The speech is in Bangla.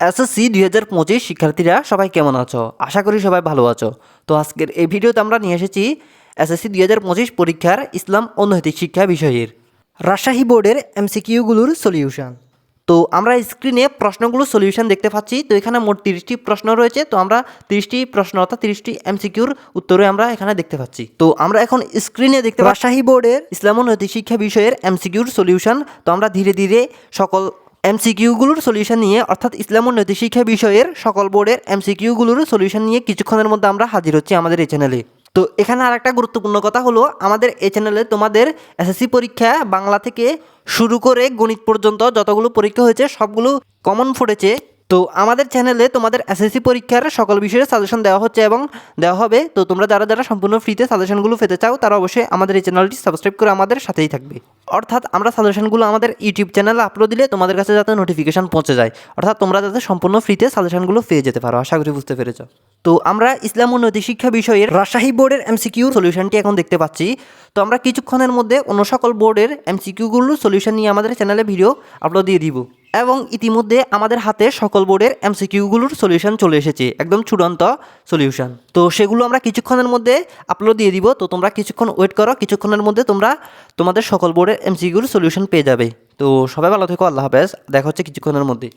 এসএসসি দুই হাজার পঁচিশ শিক্ষার্থীরা সবাই কেমন আছো? আশা করি সবাই ভালো আছো। তো আজকের এই ভিডিওতে আমরা নিয়ে এসেছি এসএসসি দুই হাজার পঁচিশ পরীক্ষার ইসলাম ও নৈতিক শিক্ষা বিষয়ের। রাজশাহী বোর্ডের এমসিকিউগুলোর সলিউশন তো আমরা স্ক্রিনে প্রশ্নগুলো সলিউশন দেখতে পাচ্ছি। তো এখানে মোট তিরিশটি প্রশ্ন রয়েছে। তো আমরা তিরিশটি প্রশ্ন অর্থাৎ তিরিশটি এমসিকিউর উত্তরে আমরা এখানে দেখতে পাচ্ছি। তো আমরা এখন স্ক্রিনে দেখতে রাজশাহী বোর্ডের ইসলাম ও নৈতিক শিক্ষা বিষয়ের এমসিকিউর সলিউশন তো আমরা ধীরে ধীরে সকল এমসিকিউগুলোর সলিউশন নিয়ে, অর্থাৎ ইসলাম ও নৈতিক শিক্ষা বিষয়ের সকল বোর্ডের এমসিকিউগুলোর সলিউশন নিয়ে কিছুক্ষণের মধ্যে আমরা হাজির হচ্ছি আমাদের এই চ্যানেলে। তো এখানে আর একটা গুরুত্বপূর্ণ কথা হলো, আমাদের এই চ্যানেলে তোমাদের এসএসসি পরীক্ষা বাংলা থেকে শুরু করে গণিত পর্যন্ত যতগুলো পরীক্ষা হয়েছে, সবগুলো কমন ফুটেছে তো আমাদের চ্যানেলে তোমাদের এসএসসি পরীক্ষার সকল বিষয়ের সাজেশন দেওয়া হচ্ছে এবং দেওয়া হবে। তো তোমরা যারা যারা সম্পূর্ণ ফ্রিতে সাজেশনগুলো পেতে চাও, তারা অবশ্যই আমাদের এই চ্যানেলটি সাবস্ক্রাইব করে আমাদের সাথেই থাকবে। অর্থাৎ আমরা সাজেশনগুলো আমাদের ইউটিউব চ্যানেলে আপলোড দিলে তোমাদের কাছে যাতে নোটিফিকেশন পৌঁছে যায়। অর্থাৎ তোমরা যাতে সম্পূর্ণ ফ্রিতে সাজেশনগুলো পেয়ে যেতে পারো, আশা করি বুঝতে পেরেছ। তো আমরা ইসলাম উন্নতি শিক্ষা বিষয়ের রাজশাহী বোর্ডের এমসিকিউ সলিউশনটি এখন দেখতে পাচ্ছি। তো আমরা কিছুক্ষণের মধ্যে অন্য সকল বোর্ডের এমসিকিউগুলো সলিউশন নিয়ে আমাদের চ্যানেলে ভিডিও আপলোড দিয়ে দিব। এবং ইতিমধ্যে আমাদের হাতে সকল বোর্ডের এমসিকিউগুলোর সলিউশন চলে এসেছে, একদম চূড়ান্ত সলিউশন। তো সেগুলো আমরা কিছুক্ষণের মধ্যে আপলোড দিয়ে দিব, তো তোমরা কিছুক্ষণ ওয়েট করো, কিছুক্ষণের মধ্যে তোমরা তোমাদের সকল বোর্ডের এমসিকিউর সলিউশন পেয়ে যাবে। তো সবাই ভালো থেকো, আল্লাহ হাফেজ, দেখা হচ্ছে কিছুক্ষণের মধ্যে।